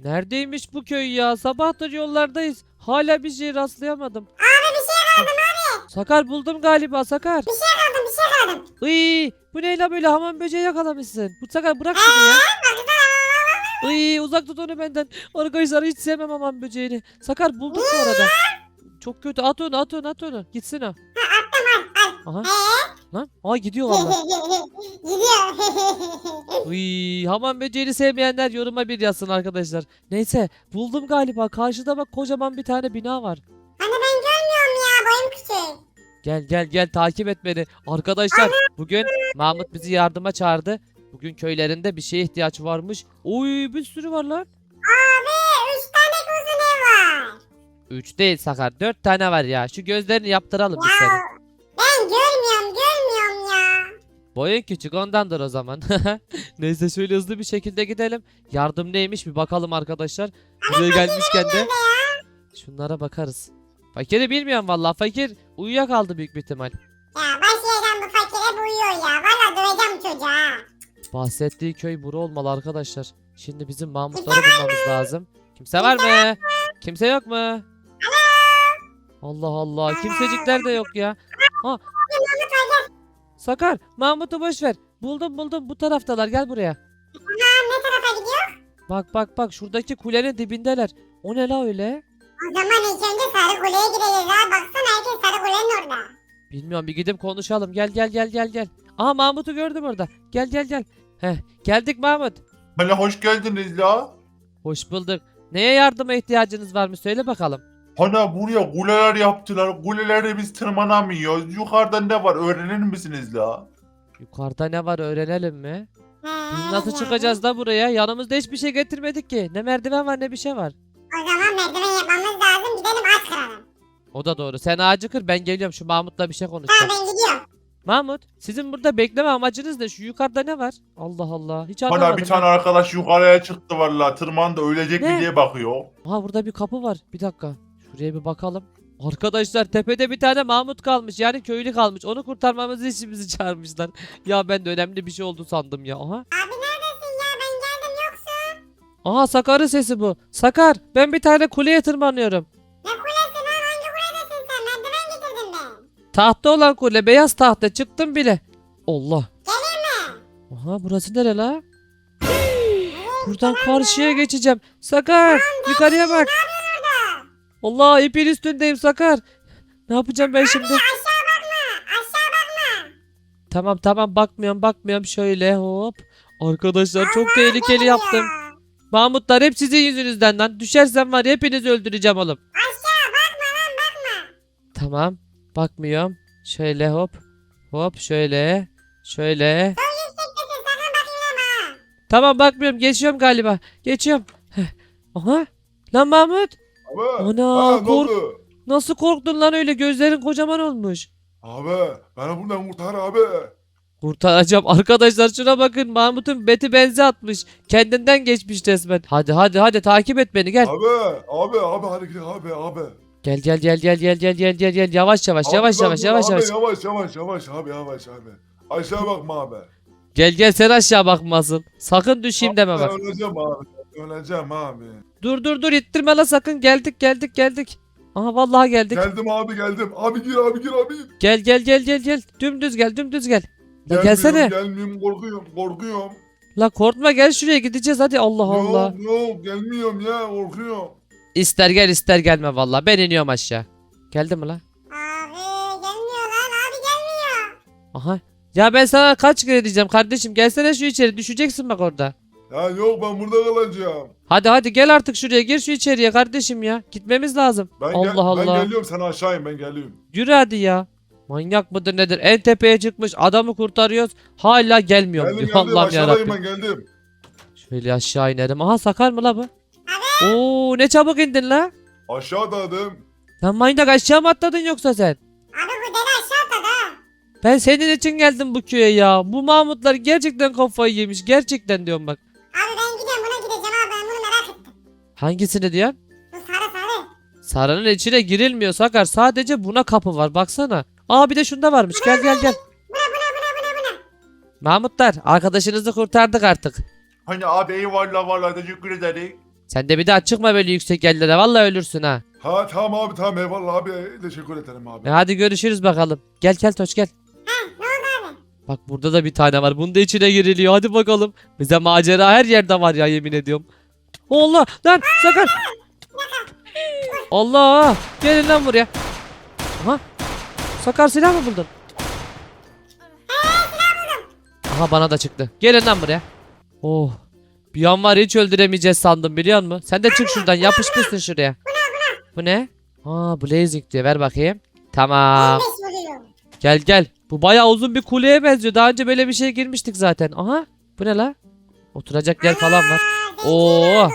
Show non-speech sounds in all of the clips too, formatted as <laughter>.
Neredeymiş bu köy ya? Sabahtır yollardayız. Hala bir şey rastlayamadım. Abi bir şey kaldım abi. Sakar buldum galiba Sakar. Bir şey kaldım bir şey kaldım. Iy, bu ne la böyle hamam böceği yakalamışsın. Bu Sakar bırak şunu ya. Baksana. Iy, uzak tut onu benden. Arkadaşlar hiç sevmem hamam böceğini. Sakar bulduk bu arada. Çok kötü at onu at onu at onu. Gitsin o. Ha attım al al. Aha. Eee? Lan aa <laughs> gidiyor valla. <laughs> Gidiyor. Uy, hamam böceğini sevmeyenler yoruma bir yazsın arkadaşlar. Neyse buldum galiba. Karşıda bak kocaman bir tane bina var. Hani ben görmüyorum ya boyum küçük. Gel gel gel takip et beni. Arkadaşlar bugün Mahmut bizi yardıma çağırdı. Bugün köylerinde bir şeye ihtiyaç varmış. Oy bir sürü var lan. Abi üç tane kuzu ne var? Üç değil Sakar. Dört tane var ya. Şu gözlerini yaptıralım biz Ya senin. Boyun küçük ondandır o zaman. <laughs> Neyse şöyle hızlı bir şekilde gidelim. Yardım neymiş bir bakalım arkadaşlar. Buraya gelmişken de şunlara bakarız. Fakiri bilmiyorum vallahi. Fakir uyuyakaldı büyük bir ihtimal. Ya başlayacağım bu fakir hep uyuyor ya. Valla döveceğim çocuğa. Bahsettiği köy bura olmalı arkadaşlar. Şimdi bizim Mahmutları bulmamız lazım. Kimse var mı? Kimse yok mu? Allah Allah. Kimsecikler de yok ya. Ha. Sakar, Mahmut'u boş ver. Buldum buldum bu taraftalar. Gel buraya. Tamam ne tarafa gidiyor? Bak bak bak şuradaki kulenin dibindeler. O ne la öyle? O zaman ilk önce sarı kuleye gireceğiz ha. Baksana herkes sarı kulenin orada. Bilmiyorum bir gidip konuşalım. Gel gel gel gel gel. Aha Mahmut'u gördüm orada. Gel gel gel. Heh, geldik Mahmut. Bana hoş geldiniz la. Hoş bulduk. Neye yardıma ihtiyacınız var mı? Söyle bakalım. Hani buraya kuleler yaptılar. Kulelere biz tırmanamıyoruz. Yukarıda ne var öğrenir misiniz la? Yukarıda ne var öğrenelim mi? Biz nasıl çıkacağız da buraya? Yanımızda hiçbir şey getirmedik ki. Ne merdiven var ne bir şey var. O zaman merdiven yapmamız lazım. Gidelim aç kıralım. O da doğru. Sen ağacı kır ben geliyorum şu Mahmut'la bir şey Tamam konuşacağım. ben gidiyorum. Mahmut sizin burada bekleme amacınız ne? Şu yukarıda ne var? Allah Allah. Hiç anlamadım. bir tane arkadaş yukarıya çıktı valla. Tırmandı ölecek Ne? mi diye bakıyor. Ha burada bir kapı var. Bir dakika. Şuraya bir bakalım. Arkadaşlar tepede bir tane Mahmut kalmış. Yani köylü kalmış. Onu kurtarmamızı için bizi <laughs> çağırmışlar. ya ben de önemli bir şey oldu sandım ya. Aha. Abi neredesin ya? Ben geldim yoksun. Aha Sakar'ın sesi bu. Sakar ben bir tane kuleye tırmanıyorum. Ne kulesi lan? Hangi kuledesin sen? Merdiven getirdim ben. Tahta olan kule beyaz tahta çıktım bile. Allah. Geleyim mi? Aha burası nere la? Buradan karşıya geçeceğim. Sakar yukarıya bak. Burada. Allah ipin üstündeyim Sakar. Ne yapacağım ben şimdi? Aşağı bakma. Aşağı bakma. Tamam tamam bakmıyorum bakmıyorum şöyle hop. Arkadaşlar çok tehlikeli yaptım. Mahmutlar hep sizin yüzünüzden lan. Düşersem var ya hepinizi öldüreceğim oğlum. Aşağı bakma lan bakma. Tamam bakmıyorum. Şöyle hop. Hop şöyle. Şöyle. Tamam bakmıyorum geçiyorum galiba. Geçiyorum. Aha. Lan Mahmut. Abi. Ana, ha, kork- oldu? Nasıl korktun lan öyle gözlerin kocaman olmuş. Abi beni buradan kurtar abi. Kurtaracağım. Arkadaşlar şuna bakın. Mahmut'un beti benzi atmış. Kendinden geçmiş resmen. Hadi hadi hadi takip et beni gel. Abi abi abi hadi gidelim abi abi. Gel gel gel gel gel gel gel gel gel yavaş yavaş Abi, yavaş yavaş yavaş abi, yavaş. Yavaş yavaş yavaş abi yavaş abi. Aşağı bakma abi. Gel gel sen aşağı bakmasın. Sakın düşeyim deme bak. Ben öleceğim abi. Öleceğim abi. Dur dur dur ittirme la sakın. Geldik geldik geldik. Aha vallahi geldik. Geldim abi geldim. Abi gir abi gir abi. Gel gel gel gel gel. Dümdüz gel dümdüz gel. La Gelmiyorum, gelsene. Gelmiyorum korkuyorum korkuyorum. La korkma gel şuraya gideceğiz hadi Allah Allah. Yok yok gelmiyorum ya korkuyorum. İster gel ister gelme vallahi. Ben iniyorum aşağı. Geldi mi la? Abi gelmiyor lan abi gelmiyor. Aha. Ya ben sana kaç kere diyeceğim kardeşim gelsene şu içeri düşeceksin bak orada. Ya yok ben burada kalacağım. Hadi hadi gel artık şuraya gir şu içeriye kardeşim ya. Gitmemiz lazım. Ben, Allah gel- Allah. ben geliyorum sen aşağı in ben geliyorum. Yürü hadi ya. Manyak mıdır nedir? En tepeye çıkmış adamı kurtarıyoruz. Hala gelmiyor. Geldim diyor. geldim Allah'ım aşağıdayım yarabbim. ben geldim. Şöyle aşağı inerim. Aha sakar mı la bu? Oo ne çabuk indin la. Aşağıdaydım. Lan manyak aşağı mı atladın yoksa sen? Abi bu deli aşağı atladı ha. Ben senin için geldim bu köye ya. Bu Mahmutlar gerçekten kafayı yemiş. Gerçekten diyorum bak. Abi ben gidiyorum buna gideceğim abi ben bunu merak ettim. Hangisini diyorsun? Bu sarı sarı. Sarının içine girilmiyor Sakar. Sadece buna kapı var baksana. Aa bir de şunda varmış. Gel gel gel. Buna buna buna buna buna. Mahmutlar arkadaşınızı kurtardık artık. Hani abi eyvallah vallahi teşekkür ederim. Sen de bir daha çıkma böyle yüksek yerlere. Vallahi ölürsün ha. Ha tamam abi tamam eyvallah abi. Teşekkür ederim abi. E hadi görüşürüz bakalım. Gel gel Toç gel. Ha ne oldu abi? Bak burada da bir tane var. Bunun da içine giriliyor. Hadi bakalım. Bize macera her yerde var ya yemin ediyorum. Allah lan sakın. Allah gelin lan buraya. Aha. Sakar silah mı buldun? Aha bana da çıktı. Gelin lan buraya. Oh. Bir an var hiç öldüremeyeceğiz sandım biliyor musun? Sen de çık şuradan yapışmışsın şuraya. Bu ne? Aa blazing diyor ver bakayım. Tamam. 15 vuruyor. Gel gel. Bu bayağı uzun bir kuleye benziyor. Daha önce böyle bir şeye girmiştik zaten. Aha. Bu ne la? Oturacak yer falan var. Oo.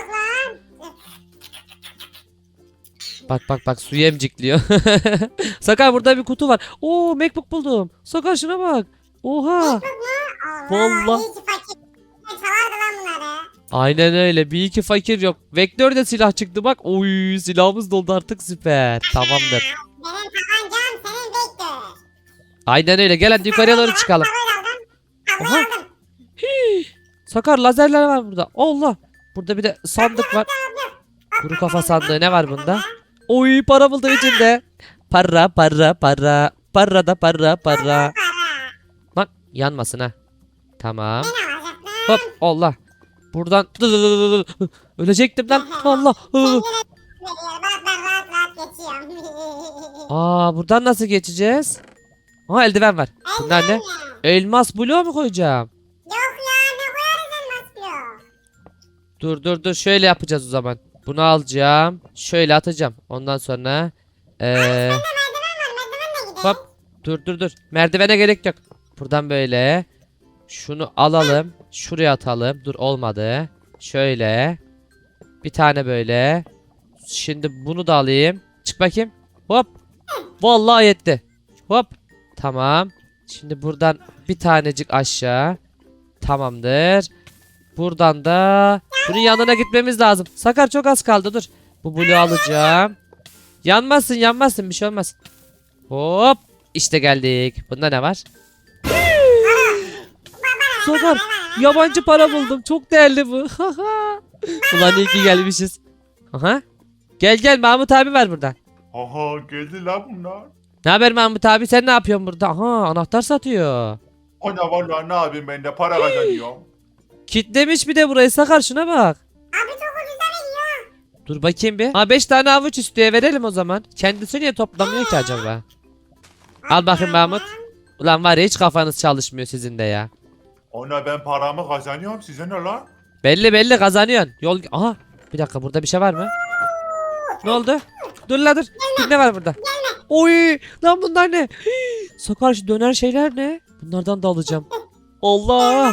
Bak bak bak suyu emcikliyor. <laughs> Sakar burada bir kutu var. Oo MacBook buldum. Sakar şuna bak. Oha. Allah. Vallahi. Aynen öyle. Bir iki fakir yok. Vektör de silah çıktı bak. Oy silahımız doldu artık süper. Tamamdır. Benim tabancam senin vektör. Aynen öyle. Gel hadi yukarıya doğru çıkalım. Aldım. Sakar lazerler var burada. Allah. Burada bir de sandık var. Kuru kafa sandığı ne var bunda? Oy para buldum içinde. Para para para. Para da para para. Lan yanmasın ha. Tamam. Hop Allah. Buradan ölecektim lan. Allah. Bak. <laughs> Aa buradan nasıl geçeceğiz? Aa eldiven var. Bunlar ne? Elmas bloğu mu koyacağım? Dur dur dur şöyle yapacağız o zaman. Bunu alacağım. Şöyle atacağım. Ondan sonra gidelim. hop dur dur dur. Merdivene gerek yok. Buradan böyle şunu alalım. Şuraya atalım. Dur olmadı. Şöyle. Bir tane böyle. Şimdi bunu da alayım. Çık bakayım. Hop. Vallahi yetti. Hop. Tamam. Şimdi buradan bir tanecik aşağı. Tamamdır. Buradan da bunun yanına gitmemiz lazım. Sakar çok az kaldı dur. Bu bloğu alacağım. Yanmazsın yanmazsın bir şey olmaz. Hop. İşte geldik. Bunda ne var? Sakar yabancı para buldum. Çok değerli bu. <laughs> Ulan iyi ki gelmişiz. Aha. Gel gel Mahmut abi var burada. Aha geldi la bunlar. Ne haber Mahmut abi sen ne yapıyorsun burada? Aha anahtar satıyor. O da valla ne yapayım ben de para kazanıyorum. Kitlemiş bir de burayı Sakar şuna bak. Abi çok ucuza veriyor. Dur bakayım bir. Ha 5 tane avuç istiyor verelim o zaman. Kendisi niye toplamıyor ki acaba? Al bakayım Mahmut. Ulan var ya hiç kafanız çalışmıyor sizin de ya. Ona ben paramı kazanıyorum size ne lan? Belli belli kazanıyorsun. Yol Aha bir dakika burada bir şey var mı? Ne oldu? Dur la dur. Ne var burada? Oy lan bunlar ne? Sakar şu döner şeyler ne? Bunlardan da alacağım. <laughs> Allah.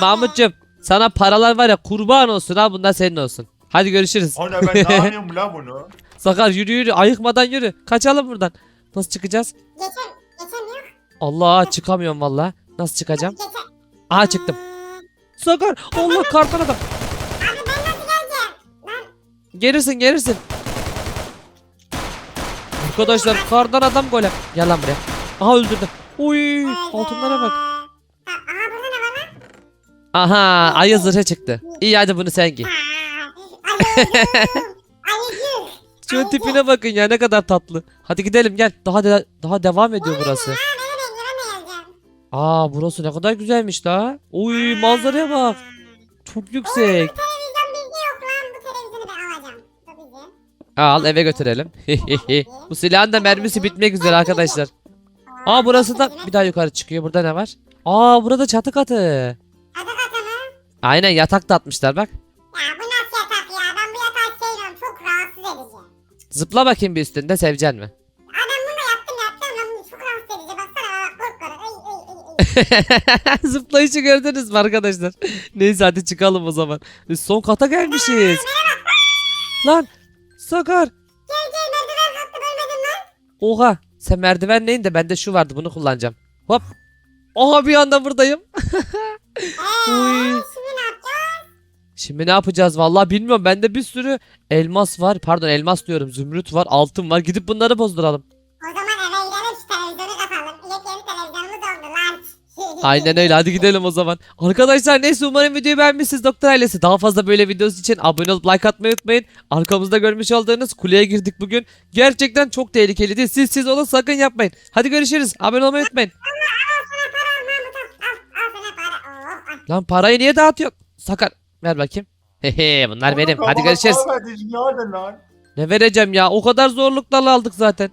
Mahmutcum sana paralar var ya kurban olsun al bunlar senin olsun. Hadi görüşürüz. Ona ben <laughs> ne yapayım la bunu? Sakar yürü yürü ayıkmadan yürü. Kaçalım buradan. Nasıl çıkacağız? Geçen, geçemiyor. Allah çıkamıyorum valla. Nasıl çıkacağım? Geçen. Aha çıktım. Sakar Allah karton adam. Abi ben nasıl geleceğim? Lan Gelirsin gelirsin. Arkadaşlar kardan adam golem. Gel lan buraya. Aha öldürdüm. Uy altınlara bak. Aha ayı zırhı çıktı. İyi hadi bunu sen giy. Ha, Ayıcık. Ayıcık. Şu tipine bakın ya ne kadar tatlı. Hadi gidelim gel. Daha de- daha devam ediyor burası. Aa burası ne kadar güzelmiş la. Uy manzaraya bak. Çok yüksek. Al eve götürelim. <laughs> Bu silahın da mermisi bitmek üzere arkadaşlar. Aa burası da bir daha yukarı çıkıyor. Burada ne var? Aa burada çatı katı. Aynen yatak da atmışlar bak. Ya bu nasıl yatak ya? Ben bu yatağı sevmiyorum. Çok rahatsız edici. Zıpla bakayım bir üstünde sevecen mi? Ben bunu yaptım yaptım. Ben bunu çok rahatsız edici. Baksana bak korkuyorum. Ay ay ay ay. <laughs> Zıplayışı gördünüz mü arkadaşlar? <laughs> Neyse hadi çıkalım o zaman. Biz son kata gelmişiz. Lan Sakar. Gel gel merdiven kalktı bölmedim lan. Oha sen merdiven neyin de bende şu vardı bunu kullanacağım. Hop. Oha bir anda buradayım. <laughs> Uy. Şimdi ne yapacağız? Vallahi bilmiyorum. Bende bir sürü elmas var. Pardon elmas diyorum. Zümrüt var, altın var. Gidip bunları bozduralım. O zaman eve gidelim şu televizyonu kapatalım. Yepyeni televizyonumuz oldu lan. <laughs> Aynen öyle hadi gidelim o zaman. Arkadaşlar neyse umarım videoyu beğenmişsiniz Doktor ailesi. Daha fazla böyle videosu için abone olup like atmayı unutmayın. Arkamızda görmüş olduğunuz kuleye girdik bugün. Gerçekten çok tehlikeliydi. Siz siz onu sakın yapmayın. Hadi görüşürüz. Abone olmayı unutmayın. Lan parayı niye dağıtıyorsun? Sakar ver bakayım. Hehe bunlar benim. Hadi görüşürüz. Ne vereceğim ya? O kadar zorluklarla aldık zaten.